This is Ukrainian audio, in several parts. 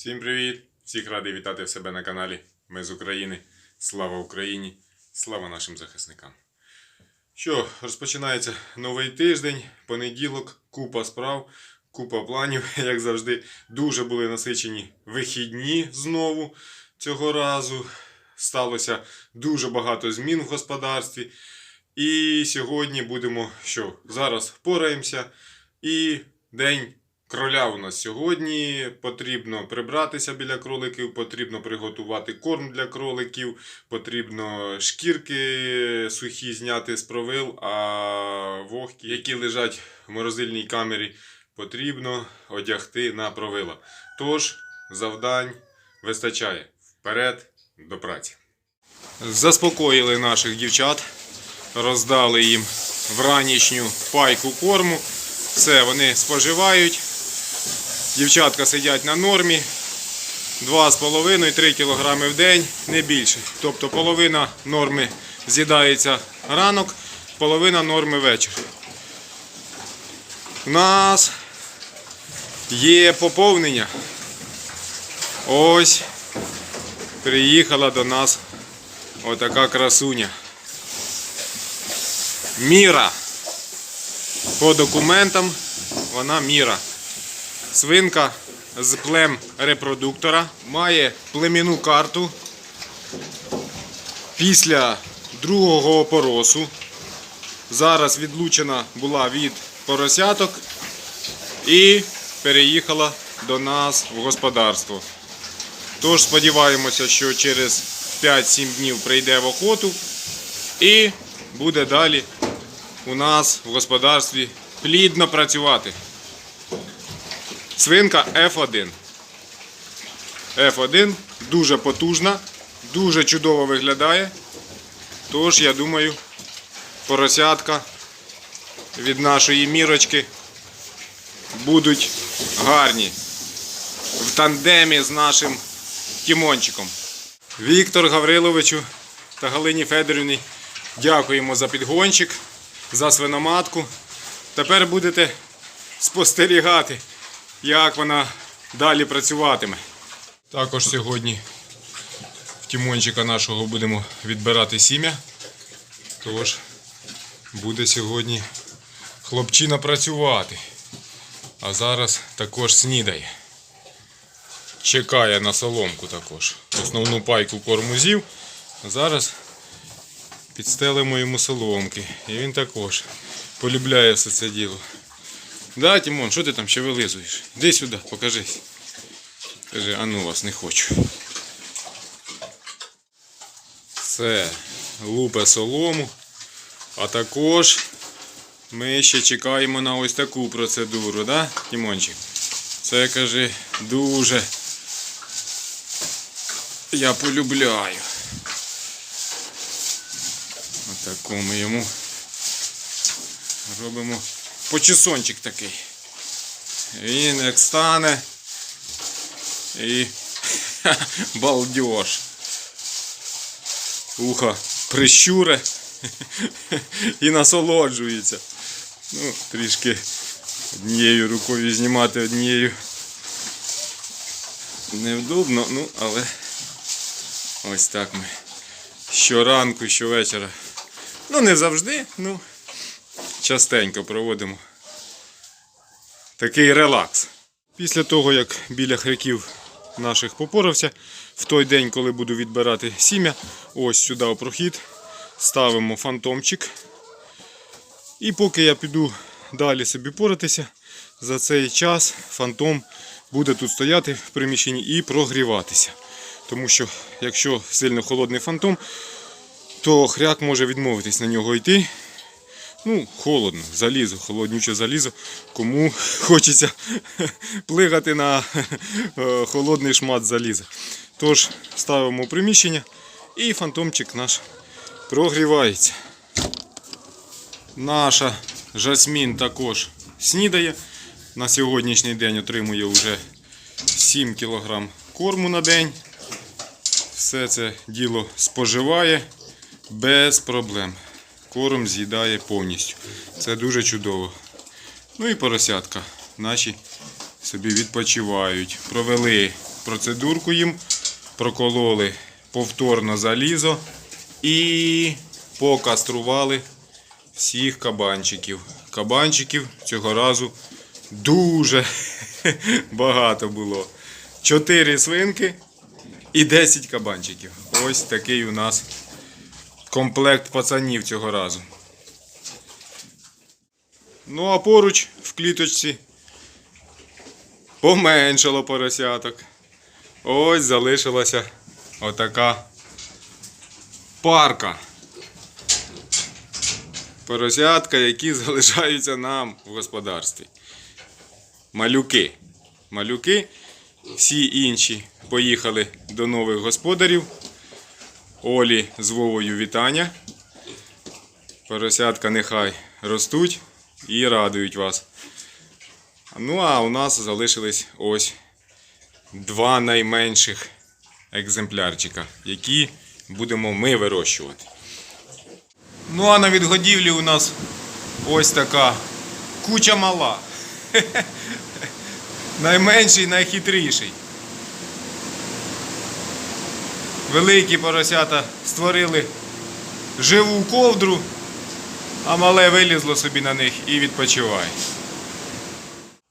Всім привіт! Всіх радий вітати в себе на каналі. Ми з України. Слава Україні! Слава нашим захисникам! Що, розпочинається новий тиждень, понеділок, купа справ, купа планів, як завжди. Дуже були насичені вихідні знову цього разу. Сталося дуже багато змін в господарстві. І сьогодні будемо що? Зараз впораємося. І день кроля у нас сьогодні. Потрібно прибратися біля кроликів, потрібно приготувати корм для кроликів, потрібно шкірки сухі зняти з провил, а вогкі, які лежать в морозильній камері, потрібно одягти на провила. Тож, завдань вистачає. Вперед до праці. Заспокоїли наших дівчат, роздали їм вранішню пайку корму. Все, вони споживають. Дівчатка сидять на нормі 2,5-3 кг в день, не більше. Тобто половина норми з'їдається ранок, половина норми вечір. У нас є поповнення. Ось приїхала до нас отака красуня. Міра. По документам вона міра. Свинка з плем репродуктора має племінну карту після другого опоросу. Зараз відлучена була від поросяток і переїхала до нас в господарство. Тож сподіваємося, що через 5-7 днів прийде в охоту і буде далі у нас в господарстві плідно працювати. Свинка F1. F1 дуже потужна, дуже чудово виглядає. Тож, я думаю, поросятка від нашої мірочки будуть гарні в тандемі з нашим Тімончиком. Віктор Гавриловичу та Галині Федорівні дякуємо за підгончик, за свиноматку. Тепер будете спостерігати, як вона далі працюватиме. Також сьогодні в Тімончика нашого будемо відбирати сім'я. Тож буде сьогодні хлопчина працювати. А зараз також снідає. Чекає на соломку також. Основну пайку корму з'їв. А зараз підстелимо йому соломки. І він також полюбляє все це діло. Да, Тимон, що ти там ще вилизуєш? Іди сюди, покажись. Каже, а ну вас не хочу. Все, лупе солому. А також ми ще чекаємо на ось таку процедуру, да, Тимончик? Це каже дуже я полюбляю. Отаку ми йому робимо почесончик такий. Він як стане і балдеж. Ухо прищуре і насолоджується. Ну, трішки однією рукою знімати однією невдобно, ну, але ось так ми щоранку, щовечора. Ну, не завжди, ну частенько проводимо такий релакс. Після того, як біля хряків наших попорався, в той день, коли буду відбирати сім'я, ось сюди у прохід, ставимо фантомчик. І поки я піду далі собі поратися, за цей час фантом буде тут стояти в приміщенні і прогріватися. Тому що, якщо сильно холодний фантом, то хряк може відмовитись на нього йти. Ну, холодно, залізо, холоднюче залізо. Кому хочеться плигати на е, холодний шмат заліза. Тож ставимо приміщення і фантомчик наш прогрівається. Наша жасмін також снідає. На сьогоднішній день отримує вже 7 кг корму на день. Все це діло споживає без проблем. Корм з'їдає повністю. Це дуже чудово. Ну і поросятка наші собі відпочивають. Провели процедурку їм, прокололи повторно залізо і покастрували всіх кабанчиків. Кабанчиків цього разу дуже багато було. Чотири свинки і 10 кабанчиків. Ось такий у нас комплект пацанів цього разу. Ну а поруч в кліточці поменшало поросяток. Ось залишилася отака парка. Поросятка, які залишаються нам в господарстві. Малюки. Малюки. Всі інші поїхали до нових господарів. Олі з Вовою вітання. Поросятка нехай ростуть і радують вас. Ну а у нас залишились ось два найменших екземплярчика, які будемо ми вирощувати. Ну а на відгодівлі у нас ось така куча мала. Найменший, найхитріший. Великі поросята створили живу ковдру, а мале вилізло собі на них і відпочиває.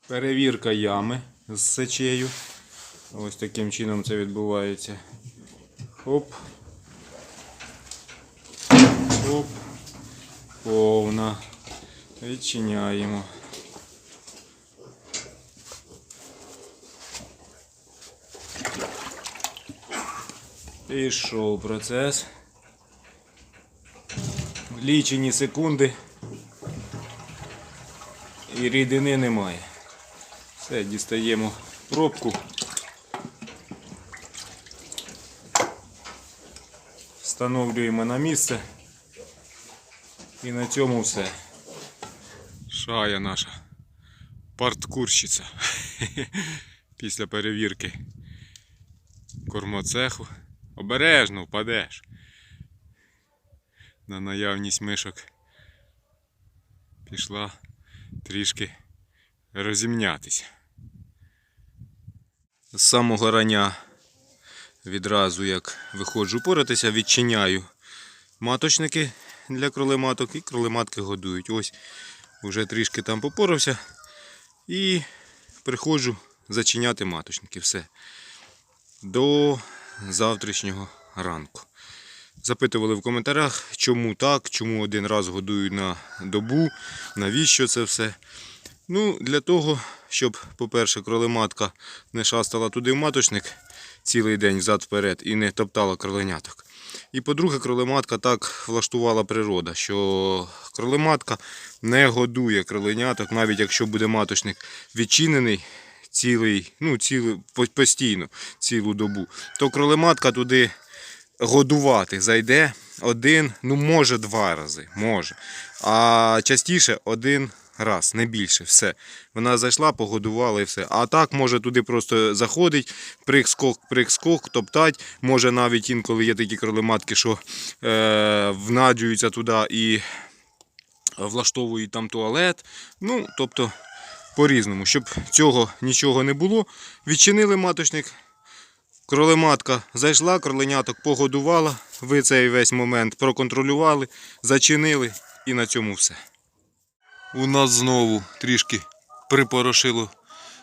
Перевірка ями з сечею. Ось таким чином це відбувається. Хоп. Хоп. Повна. Відчиняємо. Пішов процес. Лічені секунди. І рідини немає. Все, дістаємо пробку. Встановлюємо на місце. І на цьому все. Шая наша. Парткурщиця. Після перевірки кормоцеху. Обережно впадеш. На наявність мишок пішла трішки розімнятися. З самого рання відразу як виходжу поратися, відчиняю маточники для кролематок і кролематки годують. Ось вже трішки там попорався і приходжу зачиняти маточники. Все. До завтрашнього ранку. Запитували в коментарях, чому так, чому один раз годую на добу, навіщо це все. Ну, для того, щоб, по-перше, кролематка не шастала туди в маточник цілий день взад-вперед і не топтала кроленяток. І по-друге, кролематка так влаштувала природа, що кролематка не годує кроленяток, навіть якщо буде маточник відчинений цілий, ну, цілий, постійно, цілу добу, то кролематка туди годувати зайде один, ну може два рази, може. А частіше один раз, не більше, все. Вона зайшла, погодувала і все. А так може туди просто заходить, прик-скок, прик-скок, топтать. Може навіть інколи є такі кролематки, що е, внадюються туди і влаштовують там туалет. Ну, тобто по-різному. Щоб цього нічого не було, відчинили маточник. Кролематка зайшла, кроленяток погодувала. Ви цей весь момент проконтролювали, зачинили і на цьому все. У нас знову трішки припорошило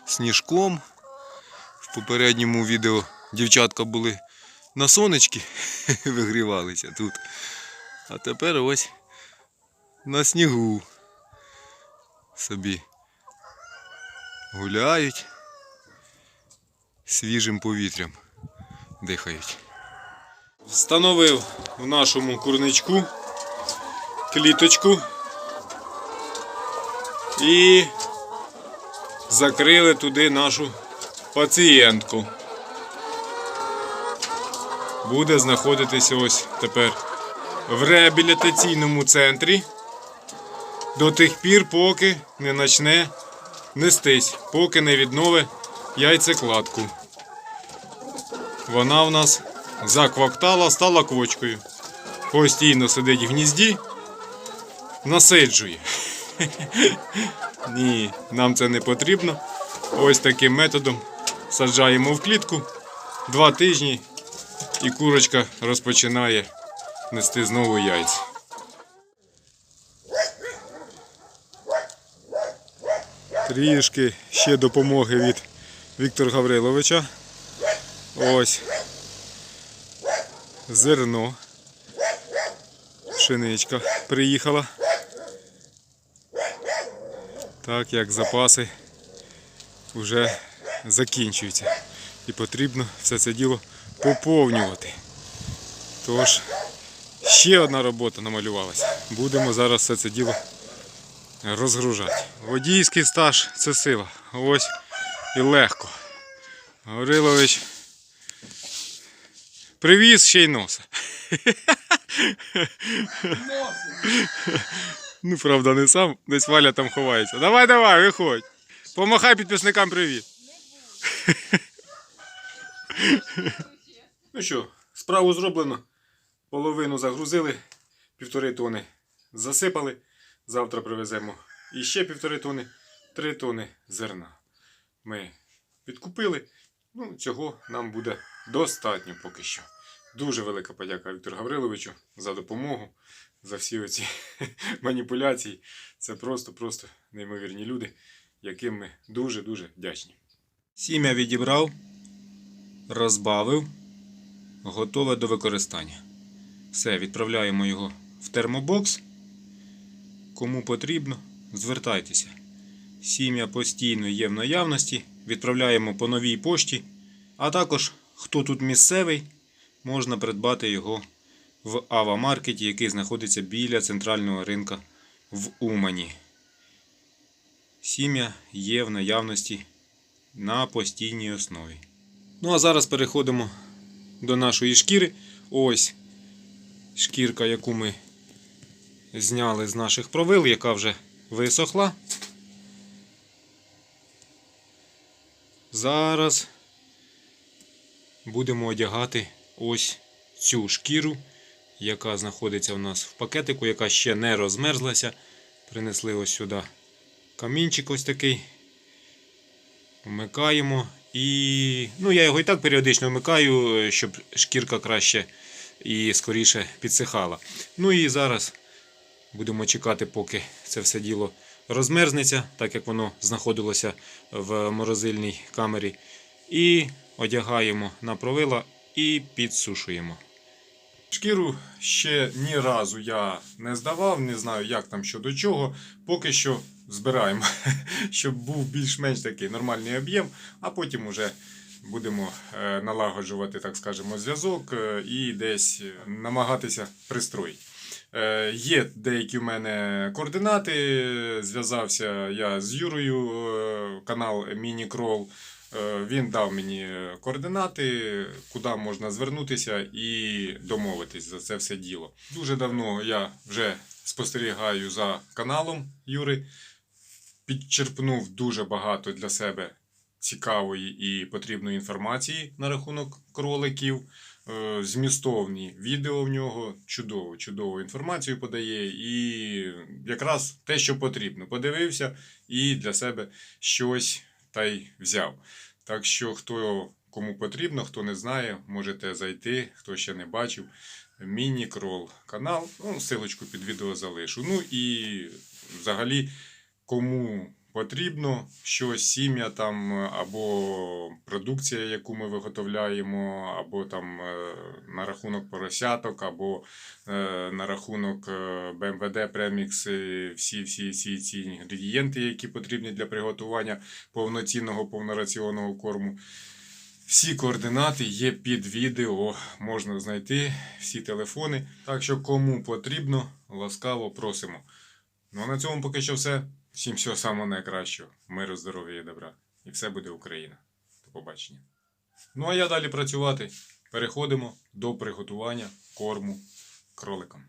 сніжком. В попередньому відео дівчатка були на сонечки, вигрівалися тут. А тепер ось на снігу собі гуляють свіжим повітрям дихають. Встановив в нашому курничку кліточку і закрили туди нашу пацієнтку. Буде знаходитися ось тепер в реабілітаційному центрі до тих пір, поки не почне нестись, поки не відновить яйцекладку. Вона в нас заквактала, стала квочкою. Постійно сидить в гнізді, насиджує. Ні, нам це не потрібно. Ось таким методом саджаємо в клітку два тижні і курочка розпочинає нести знову яйця. Трішки ще допомоги від Віктора Гавриловича. Ось зерно. Пшеничка приїхала. Так як запаси вже закінчуються. І потрібно все це діло поповнювати. Тож, ще одна робота намалювалася. Будемо зараз все це діло розгружати. Водійський стаж це сила. Ось і легко. Гаврилович привіз ще й носа. Ну, правда, не сам, десь Валя там ховається. Давай, давай, виходь. Помахай підписникам привіт. Ну що, справу зроблено. Половину загрузили, півтори тони засипали. Завтра привеземо і ще півтори тони, три тони зерна. Ми підкупили. Ну, цього нам буде достатньо поки що. Дуже велика подяка Віктору Гавриловичу за допомогу, за всі оці маніпуляції. Це просто-просто неймовірні люди, яким ми дуже-дуже вдячні. Сім'я відібрав, розбавив, готове до використання. Все, відправляємо його в термобокс. Кому потрібно, звертайтеся. Сім'я постійно є в наявності. Відправляємо по новій пошті. А також, хто тут місцевий, можна придбати його в Ава-маркеті, який знаходиться біля центрального ринка в Умані. Сім'я є в наявності на постійній основі. Ну а зараз переходимо до нашої шкіри. Ось шкірка, яку ми зняли з наших провил, яка вже висохла. Зараз будемо одягати ось цю шкіру, яка знаходиться у нас в пакетику, яка ще не розмерзлася. Принесли ось сюди камінчик ось такий. Вмикаємо і. Ну, я його і так періодично вмикаю, щоб шкірка краще і скоріше підсихала. Ну і зараз будемо чекати, поки це все діло розмерзнеться, так як воно знаходилося в морозильній камері. І одягаємо на провила і підсушуємо. Шкіру ще ні разу я не здавав, не знаю, як там що до чого. Поки що збираємо, щоб був більш-менш такий нормальний об'єм, а потім уже будемо е, налагоджувати, так скажемо, зв'язок е, і десь намагатися пристроїти. Е, Є деякі в мене координати. Зв'язався я з Юрою, е, канал Міні-Крол. Е, Він дав мені координати, куди можна звернутися і домовитись за це все діло. Дуже давно я вже спостерігаю за каналом Юри. Підчерпнув дуже багато для себе цікавої і потрібної інформації на рахунок кроликів. Е, Змістовні відео в нього чудово, чудову інформацію подає. І якраз те, що потрібно. Подивився і для себе щось та й взяв. Так що, хто кому потрібно, хто не знає, можете зайти, хто ще не бачив. Міні-крол канал. Ну, силочку під відео залишу. Ну і взагалі, кому потрібно щось, сім'я там, або продукція, яку ми виготовляємо, або там е, на рахунок поросяток, або е, на рахунок е, БМВД, премікси, всі, всі, всі ці інгредієнти, які потрібні для приготування повноцінного повнораціонного корму. Всі координати є під відео, можна знайти всі телефони. Так що, кому потрібно, ласкаво просимо. Ну а на цьому поки що все. Всім всього самого найкращого. Миру, здоров'я і добра. І все буде Україна. До побачення. Ну а я далі працювати. Переходимо до приготування корму кроликам.